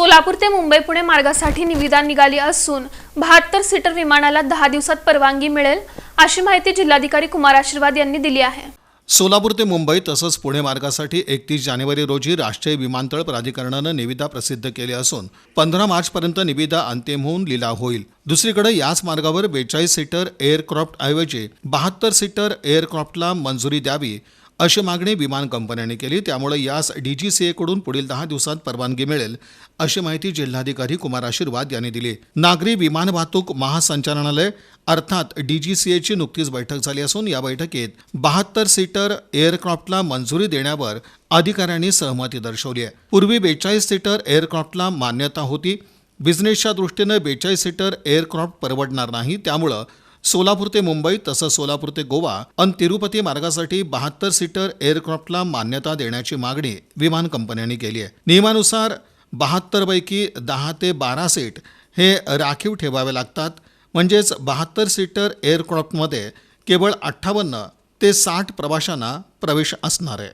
सोलापूर ते मुंबई पुणे मार्गासाठी निविदा निघाली असून बहात्तर सीटर विमानाला दहा दिवसात परवानगी मिळेल अशी माहिती जिल्हाधिकारी कुमार आशीर्वाद यांनी दिली आहे. सोलापूर ते मुंबई तसंच पुणे मार्गासाठी एकतीस जानेवारी रोजी राष्ट्रीय विमानतळ प्राधिकरणानं निविदा प्रसिद्ध केली असून पंधरा मार्चपर्यंत निविदा अंतिम होऊन लिलाव होईल. दुसरीकडे याच मार्गावर बेचाळीस सीटर एअरक्राफ्ट ऐवजी बहात्तर सीटर एअरक्राफ्टला मंजुरी द्यावी अशी मागणी विमान कंपन्यांनी केली. त्यामुळे यास डी जी सी एकडून पुढील दहा दिवसात परवानगी मिळेल अशी माहिती जिल्हाधिकारी कुमार आशीर्वाद यांनी दिली. नागरी विमान वाहतूक महासंचालनालय अर्थात डी जी सी एची नुकतीच बैठक झाली असून या बैठकीत बहात्तर सीटर एअरक्राफ्टला मंजुरी देण्यावर अधिकाऱ्यांनी सहमती दर्शवली आहे. पूर्वी बेचाळीस सीटर एअरक्राफ्टला मान्यता होती. बिझनेसच्या दृष्टीनं बेचाळीस सीटर एअरक्राफ्ट परवडणार नाही. त्यामुळं सोलापूर ते मुंबई तसंच सोलापूर ते गोवा अन तिरुपती मार्गासाठी बहात्तर सीटर एअरक्राफ्टला मान्यता देण्याची मागणी विमान कंपन्यांनी केली आहे. नियमानुसार बहात्तरपैकी दहा ते बारा सीट हे राखीव ठेवावे लागतात. म्हणजेच बहात्तर सीटर एअरक्राफ्टमध्ये केवळ अठ्ठावन्न ते साठ प्रवाशांना प्रवेश असणार आहे.